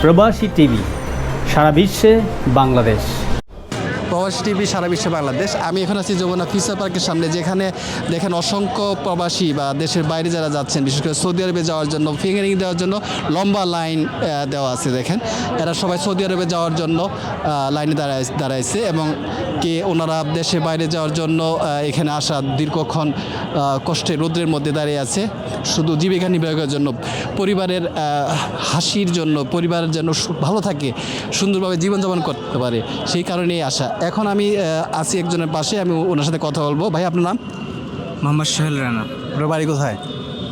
প্রবাসী টিভি সারা বিশ্বে বাংলাদেশ। প্রবাসী টিভি সারা বিশ্বে বাংলাদেশ। আমি এখন আছি যমুনা ফিউচার পার্কের সামনে, যেখানে দেখেন অসংখ্য প্রবাসী বা দেশের বাইরে যারা যাচ্ছেন, বিশেষ করে সৌদি আরবে যাওয়ার জন্য, ফিঙ্গারিং দেওয়ার জন্য লম্বা লাইন দেওয়া আছে দেখেন। এরা সবাই সৌদি আরবে যাওয়ার জন্য লাইনে দাঁড়ায়, দাঁড়াইছে এবং কে ওনারা দেশে বাইরে যাওয়ার জন্য এখানে আসা দীর্ঘক্ষণ কষ্টে রোদ্রের মধ্যে দাঁড়িয়ে আছে। শুধু জীবিকা নির্বাহের জন্য, পরিবারের হাসির জন্য, পরিবারের জন্য ভালো থাকে, সুন্দরভাবে জীবনযাপন করতে পারে, সেই কারণেই আসা। এখন আমি আছি একজনের পাশে আমি ওনার সাথে কথা বলব। ভাই আপনার নাম? মোহাম্মদ সোহেল রানা। আপনার বাড়ি কোথায়?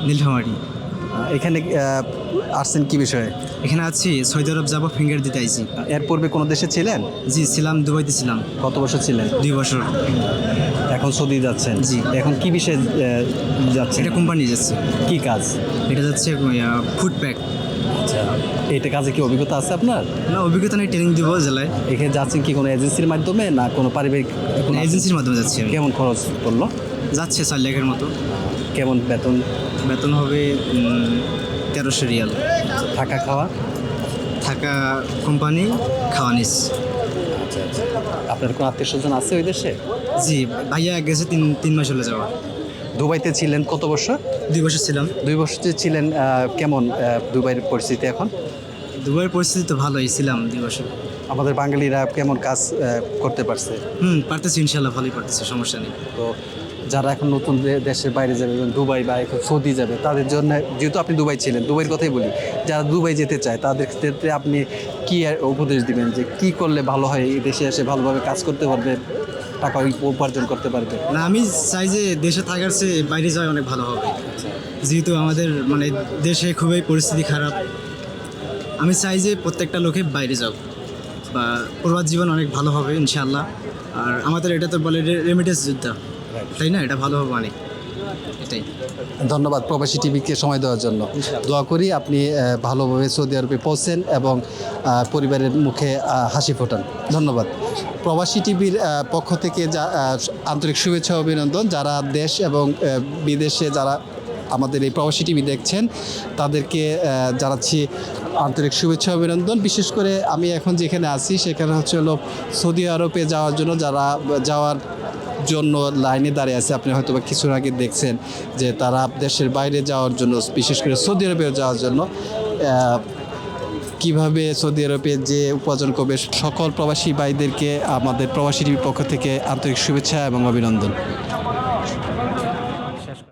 নীলফামারি। এখানে আসছেন কি বিষয়ে? এখানে আছি সৌদি আরব যাব ফিঙ্গার দিতে আইছি। এর পূর্বে কোনো দেশে ছিলেন? জি ছিলাম দুবাইতে ছিলাম। কত বছর ছিলেন? দুই বছর। এখন সৌদি যাচ্ছেন? জি। এখন কি বিষয়ে যাচ্ছে এটা কোম্পানি যাচ্ছে। কি কাজ? এটা যাচ্ছে ফুড প্যাক এটা কাজে কি অভিজ্ঞতা আছে আপনার? না অভিজ্ঞতা নেই ট্রেনিং দিব জেলায়। এখানে যাচ্ছেন কি কোনো এজেন্সির মাধ্যমে না কোনো পারিবারিক কোনো এজেন্সির মাধ্যমে যাচ্ছি আমি। কেমন খরচ পড়ল? যাচ্ছে চার লাখের মতো। কেমন বেতন? বেতন হবে উম, তেরোশো রিয়াল। থাকা খাওয়া? থাকা কোম্পানি খাওয়া নিস। আচ্ছা আচ্ছা। আপনার কোনো আত্মীয় স্বজন আছে ওই দেশে? জি ভাইয়া গেছে তিন তিন মাস হলে যাওয়া দুবাইতে ছিলেন কত বছর? দুই বছর ছিলাম। দুই বছর ছিলেন কেমন দুবাইয়ের পরিস্থিতি এখন? দুবাইয়ের পরিস্থিতি তো ভালোই ছিলাম দুই বছর। আমাদের বাঙালিরা কেমন কাজ করতে পারছে? হুম পারতেছি ইনশাল্লাহ ভালোই পারতেছে সমস্যা নেই। তো যারা এখন নতুন দেশের বাইরে যাবে দুবাই বা এখন সৌদি যাবে তাদের জন্য যেহেতু আপনি দুবাই ছিলেন দুবাইয়ের কথাই বলি যারা দুবাই যেতে চায় তাদের ক্ষেত্রে আপনি কী উপদেশ দিবেন যে কি করলে ভালো হয় এই দেশে এসে ভালোভাবে কাজ করতে পারবে টাকা উপার্জন করতে পারবে? না আমি চাই যে দেশে থাকার চেয়ে বাইরে যাওয়া অনেক ভালো হবে। যেহেতু আমাদের মানে দেশে খুবই পরিস্থিতি খারাপ আমি চাই যে প্রত্যেকটা লোকে বাইরে যাও বা প্রবাদ জীবন অনেক ভালো হবে ইনশাল্লাহ আর আমাদের এটা তো বলে রেমিটেন্স যুদ্ধ। তাই না? এটা ভালো হবে অনেক। এটাই। ধন্যবাদ প্রবাসী টিভিকে সময় দেওয়ার জন্য। দোয়া করি আপনি ভালোভাবে সৌদি আরবে পৌঁছেন এবং পরিবারের মুখে হাসি ফোটান। ধন্যবাদ। প্রবাসী টিভির পক্ষ থেকে যা আন্তরিক শুভেচ্ছা অভিনন্দন। যারা দেশ এবং বিদেশে যারা আমাদের এই প্রবাসী টিভি দেখছেন তাদেরকে জানাচ্ছি আন্তরিক শুভেচ্ছা অভিনন্দন। বিশেষ করে আমি এখন যেখানে আছি সেখানে হচ্ছে হলো সৌদি আরবে যাওয়ার জন্য যারা যাওয়ার জন্য লাইনে দাঁড়িয়ে আছে। আপনি হয়তো বা আগে দেখছেন যে তারা দেশের বাইরে যাওয়ার জন্য, বিশেষ করে সৌদি আরবে যাওয়ার জন্য কীভাবে সৌদি আরবে যে উপার্জন করবে, সকল প্রবাসী ভাইদেরকে আমাদের প্রবাসী পক্ষ থেকে আন্তরিক শুভেচ্ছা এবং অভিনন্দন।